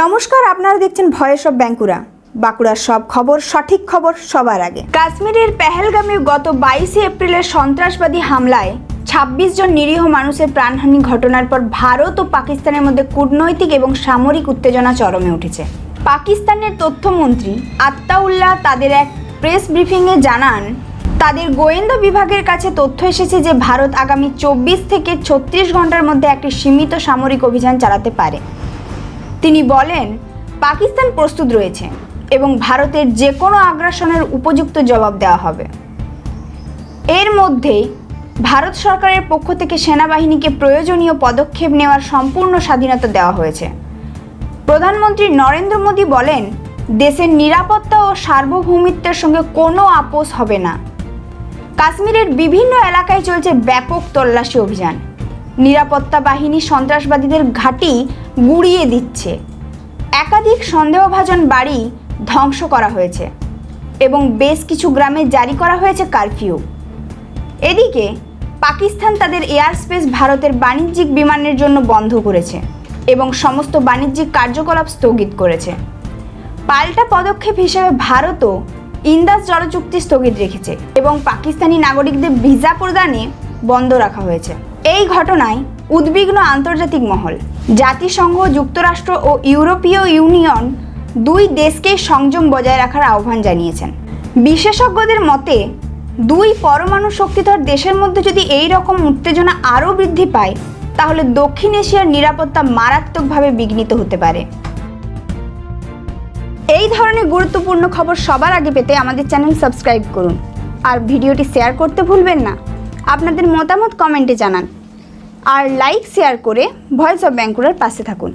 নমস্কার, আপনারা দেখছেন ভয়েস অফ ব্যাঙ্কুরা বাঁকুড়ার সব খবর, সঠিক খবর সবার আগে। কাশ্মীরের পেহেলগামে গত বাইশে এপ্রিলের সন্ত্রাসবাদী হামলায় ছাব্বিশ জন নিরীহ মানুষের প্রাণহানি ঘটনার পর ভারত ও পাকিস্তানের মধ্যে কূটনৈতিক এবং সামরিক উত্তেজনা চরমে উঠেছে। পাকিস্তানের তথ্যমন্ত্রী আত্তাউল্লাহ তাদের এক প্রেস ব্রিফিংয়ে জানান, তাদের গোয়েন্দা বিভাগের কাছে তথ্য এসেছে যে ভারত আগামী চব্বিশ থেকে ছত্রিশ ঘণ্টার মধ্যে একটি সীমিত সামরিক অভিযান চালাতে পারে। তিনি বলেন, পাকিস্তান প্রস্তুত রয়েছে এবং ভারতের যে কোনো আগ্রাসনের উপযুক্ত জবাব দেওয়া হবে। এর মধ্যেই ভারত সরকারের পক্ষ থেকে সেনাবাহিনীকে প্রয়োজনীয় পদক্ষেপ নেওয়ার সম্পূর্ণ স্বাধীনতা দেওয়া হয়েছে। প্রধানমন্ত্রী নরেন্দ্র মোদী বলেন, দেশের নিরাপত্তা ও সার্বভৌমিত্বের সঙ্গে কোনো আপোষ হবে না। কাশ্মীরের বিভিন্ন এলাকায় চলছে ব্যাপক তল্লাশি অভিযান। নিরাপত্তা বাহিনী সন্ত্রাসবাদীদের ঘাঁটি গুড়িয়ে দিচ্ছে। একাধিক সন্দেহভাজন বাড়ি ধ্বংস করা হয়েছে এবং বেশ কিছু গ্রামে জারি করা হয়েছে কারফিউ। এদিকে, পাকিস্তান তাদের এয়ার স্পেস ভারতের বাণিজ্যিক বিমানের জন্য বন্ধ করেছে এবং সমস্ত বাণিজ্যিক কার্যকলাপ স্থগিত করেছে। পাল্টা পদক্ষেপ হিসেবে ভারতও ইন্দাস জলচুক্তি স্থগিত রেখেছে এবং পাকিস্তানি নাগরিকদের ভিসা প্রদানে বন্ধ রাখা হয়েছে। এই ঘটনায় উদ্বিগ্ন আন্তর্জাতিক মহল, জাতিসংঘ, যুক্তরাষ্ট্র ও ইউরোপীয় ইউনিয়ন দুই দেশকেই সংযম বজায় রাখার আহ্বান জানিয়েছেন। বিশেষজ্ঞদের মতে, দুই পরমাণু শক্তিধর দেশের মধ্যে যদি এই রকম উত্তেজনা আরও বৃদ্ধি পায়, তাহলে দক্ষিণ এশিয়ার নিরাপত্তা মারাত্মকভাবে বিঘ্নিত হতে পারে। এই ধরনের গুরুত্বপূর্ণ খবর সবার আগে পেতে আমাদের চ্যানেল সাবস্ক্রাইব করুন। আর ভিডিওটি শেয়ার করতে ভুলবেন না। আপনাদের মতামত কমেন্টে জানান। আর লাইক শেয়ার করে ভয়েস অফ ব্যাঙ্কুরার পাশে থাকুন।